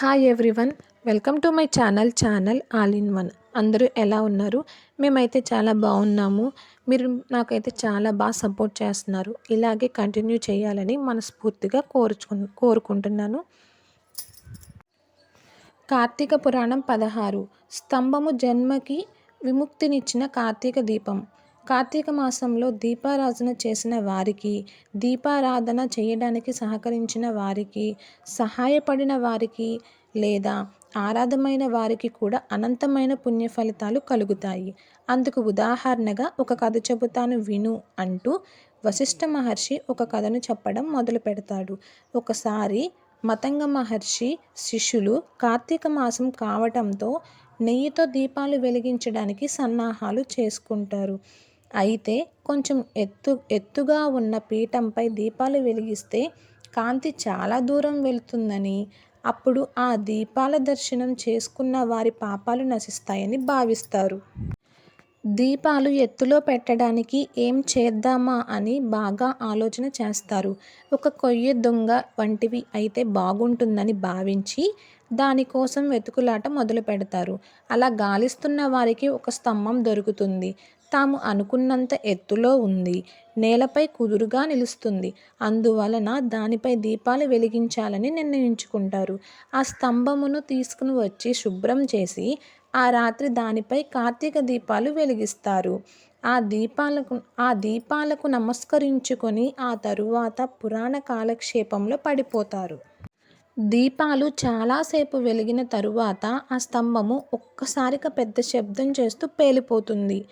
Hi everyone welcome to my channel channel all in one అందరూ ఎలా ఉన్నారు? మేమైతే చాలా బాగున్నాము. మీరు నాకైతే చాలా బాగా సపోర్ట్ చేస్తున్నారు. ఇలాగే కంటిన్యూ చేయాలని మనస్ఫూర్తిగా కోరుచు కోరుకుంటున్నాను. కార్తీక పురాణం పదహారు. స్తంభము జన్మకి విముక్తినిచ్చిన కార్తీక దీపం. కార్తీక మాసంలో దీపారాధన చేసిన వారికి దీపారాధన చేయడానికి సహకరించిన వారికి సహాయపడిన వారికి లేదా ఆరాధమైన వారికి కూడా అనంతమైన పుణ్య ఫలితాలు కలుగుతాయి. అందుకు ఉదాహరణగా ఒక కథ చెబుతాను విను అంటూ వశిష్ఠ మహర్షి ఒక కథను చెప్పడం మొదలు పెడతాడు. ఒకసారి మతంగ మహర్షి శిష్యులు కార్తీక మాసం కావటంతో నెయ్యితో దీపాలు వెలిగించడానికి సన్నాహాలు చేసుకుంటారు. అయితే కొంచెం ఎత్తు ఎత్తుగా ఉన్న పీఠంపై దీపాలు వెలిగిస్తే కాంతి చాలా దూరం వెళ్తుందని అప్పుడు ఆ దీపాల దర్శనం చేసుకున్న వారి పాపాలు నశిస్తాయని భావిస్తారు. దీపాలు ఎత్తులో పెట్టడానికి ఏం చేద్దామా అని బాగా ఆలోచన చేస్తారు. ఒక కొయ్య దొంగ వంటివి అయితే బాగుంటుందని భావించి దానికోసం వెతుకులాట మొదలు పెడతారు అలా గాలిస్తున్న వారికి ఒక స్తంభం దొరుకుతుంది. తాము అనుకున్నంత ఎత్తులో ఉంది. నేలపై కుదురుగా నిలుస్తుంది. అందువలన దానిపై దీపాలు వెలిగించాలని నిర్ణయించుకుంటారు. ఆ స్తంభమును తీసుకుని వచ్చి శుభ్రం చేసి ఆ రాత్రి దానిపై కార్తీక దీపాలు వెలిగిస్తారు. ఆ దీపాలకు ఆ దీపాలకు నమస్కరించుకొని ఆ తరువాత పురాణ కాలక్షేపంలో పడిపోతారు. దీపాలు చాలాసేపు వెలిగిన తరువాత ఆ స్తంభము ఒక్కసారిగా పెద్ద శబ్దం చేస్తూ పేలిపోతుంది.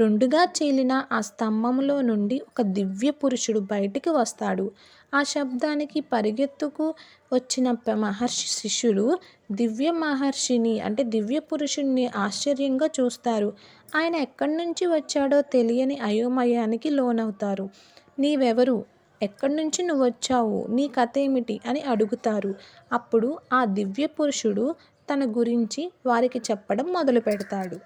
రెండుగా చీలిన ఆ స్తంభములో నుండి ఒక దివ్య పురుషుడు బయటికి వస్తాడు. ఆ శబ్దానికి పరిగెత్తుకు వచ్చిన మహర్షి శిష్యులు దివ్య మహర్షిని అంటే దివ్య పురుషుణ్ణి ఆశ్చర్యంగా చూస్తారు. ఆయన ఎక్కడి నుంచి వచ్చాడో తెలియని అయోమయానికి లోనవుతారు. నీవెవరు? ఎక్కడి నుంచి నువ్వు వచ్చావు నీ కథ ఏమిటి అని అడుగుతారు. అప్పుడు ఆ దివ్య పురుషుడు తన గురించి వారికి చెప్పడం మొదలు పెడతాడు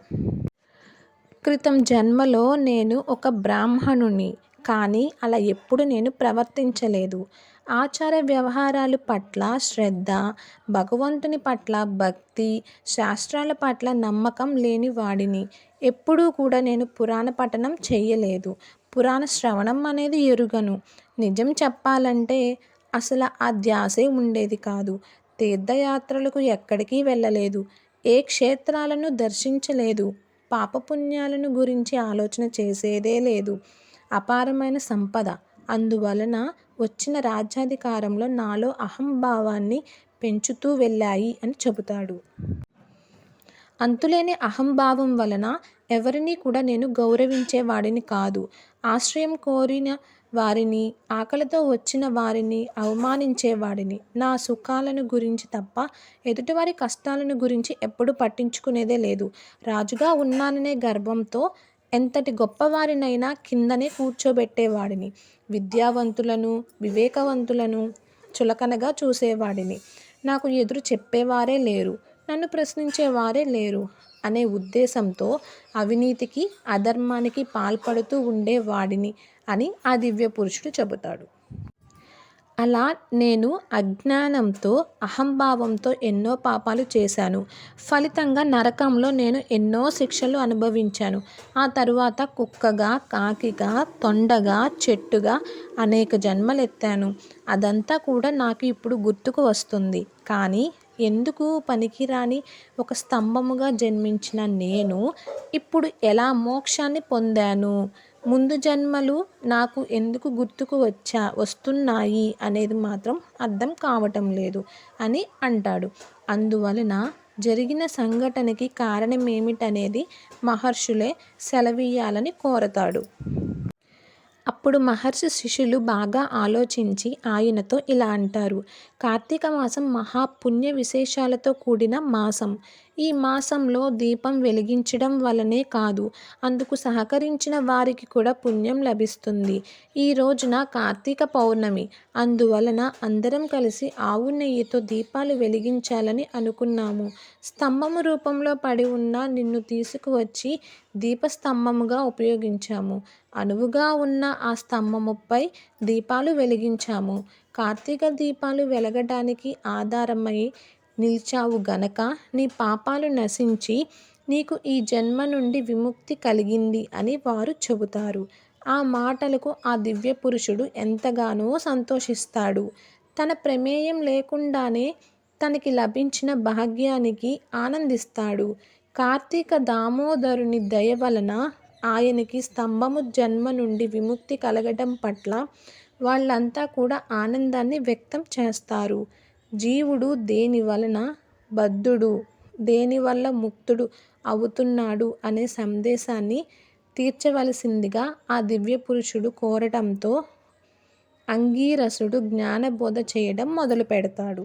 క్రితం జన్మలో నేను ఒక బ్రాహ్మణుని కానీ అలా ఎప్పుడు నేను ప్రవర్తించలేదు. ఆచార వ్యవహారాలు పట్ల శ్రద్ధ భగవంతుని పట్ల భక్తి శాస్త్రాల పట్ల నమ్మకం లేని వాడిని. ఎప్పుడూ కూడా నేను పురాణ పఠనం చేయలేదు పురాణ శ్రవణం అనేది ఎరుగను. నిజం చెప్పాలంటే అసలు ఆ ధ్యాసే ఉండేది కాదు. తీర్థయాత్రలకు ఎక్కడికి వెళ్ళలేదు. ఏ క్షేత్రాలను దర్శించలేదు. పాపపుణ్యాలను గురించి ఆలోచన చేసేదే లేదు. అపారమైన సంపద. అందువలన వచ్చిన రాజ్యాధికారంలో నాలో అహంభావాన్ని పెంచుతూ వెళ్ళాయి అని చెబుతాడు. అంతులేని అహంభావం వలన ఎవరినీ కూడా నేను గౌరవించేవాడిని కాదు. ఆశ్రయం కోరిన వారిని ఆకలితో వచ్చిన వారిని అవమానించేవాడిని నా సుఖాలను గురించి తప్ప ఎదుటివారి కష్టాలను గురించి ఎప్పుడు పట్టించుకునేదే లేదు. రాజుగా ఉన్నాననే గర్వంతో ఎంతటి గొప్పవారినైనా కిందనే కూర్చోబెట్టేవాడిని విద్యావంతులను వివేకవంతులను చులకనగా చూసేవాడిని. నాకు ఎదురు చెప్పేవారే లేరు. నన్ను ప్రశ్నించేవారే లేరు. అనే ఉద్దేశంతో అవినీతికి అధర్మానికి పాల్పడుతూ ఉండేవాడిని అని ఆ దివ్య పురుషుడు చెబుతాడు. అలా నేను అజ్ఞానంతో అహంభావంతో ఎన్నో పాపాలు చేశాను. ఫలితంగా నరకంలో నేను ఎన్నో శిక్షలు అనుభవించాను. ఆ తరువాత కుక్కగా కాకిగా తొండగా చెట్టుగా అనేక జన్మలెత్తాను. అదంతా కూడా నాకు ఇప్పుడు గుర్తుకు వస్తుంది. కానీ ఎందుకు పనికిరాని ఒక స్తంభముగా జన్మించిన నేను ఇప్పుడు ఎలా మోక్షాన్ని పొందాను? ముందు జన్మలు నాకు ఎందుకు గుర్తుకు వచ్చా వస్తున్నాయి అనేది మాత్రం అర్థం కావటం లేదు అని అంటాడు. అందువలన జరిగిన సంఘటనకి కారణం ఏమిటనేది మహర్షులే సెలవీయాలని కోరతాడు. అప్పుడు మహర్షి శిష్యులు బాగా ఆలోచించి ఆయనతో ఇలా అంటారు. కార్తీక మాసం మహాపుణ్య విశేషాలతో కూడిన మాసం. ఈ మాసంలో దీపం వెలిగించడం వలనే కాదు అందుకు సహకరించిన వారికి కూడా పుణ్యం లభిస్తుంది. ఈ రోజున కార్తీక పౌర్ణమి అందువలన అందరం కలిసి ఆవు నెయ్యితో దీపాలు వెలిగించాలని అనుకున్నాము. స్తంభము రూపంలో పడి ఉన్న నిన్ను తీసుకువచ్చి దీపస్తంభముగా ఉపయోగించాము. అనువుగా ఉన్న ఆ స్తంభముపై దీపాలు వెలిగించాము. కార్తీక దీపాలు వెలగడానికి ఆధారమై నిలిచావు గనక నీ పాపాలు నశించి నీకు ఈ జన్మ నుండి విముక్తి కలిగింది అని వారు చెబుతారు. ఆ మాటలకు ఆ దివ్య పురుషుడు ఎంతగానో సంతోషిస్తాడు. తన ప్రమేయం లేకుండానే తనకి లభించిన భాగ్యానికి ఆనందిస్తాడు. కార్తీక దామోదరుని దయ వలన ఆయనకి స్తంభము జన్మ నుండి విముక్తి కలగడం పట్ల వాళ్ళంతా కూడా ఆనందాన్ని వ్యక్తం చేస్తారు. జీవుడు దేని వలన బద్ధుడు? దేనివల్ల ముక్తుడు అవుతున్నాడు అనే సందేశాన్ని తీర్చవలసిందిగా ఆ దివ్య పురుషుడు కోరటంతో అంగీరసుడు జ్ఞానబోధ చేయడం మొదలు పెడతాడు.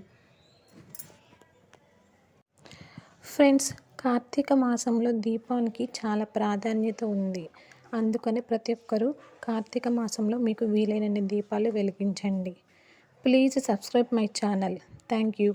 ఫ్రెండ్స్ కార్తీక మాసంలో దీపానికి చాలా ప్రాధాన్యత ఉంది. అందుకని ప్రతి ఒక్కరూ కార్తీక మాసంలో మీకు వీలైనన్ని దీపాలు వెలిగించండి. Please subscribe my channel thank you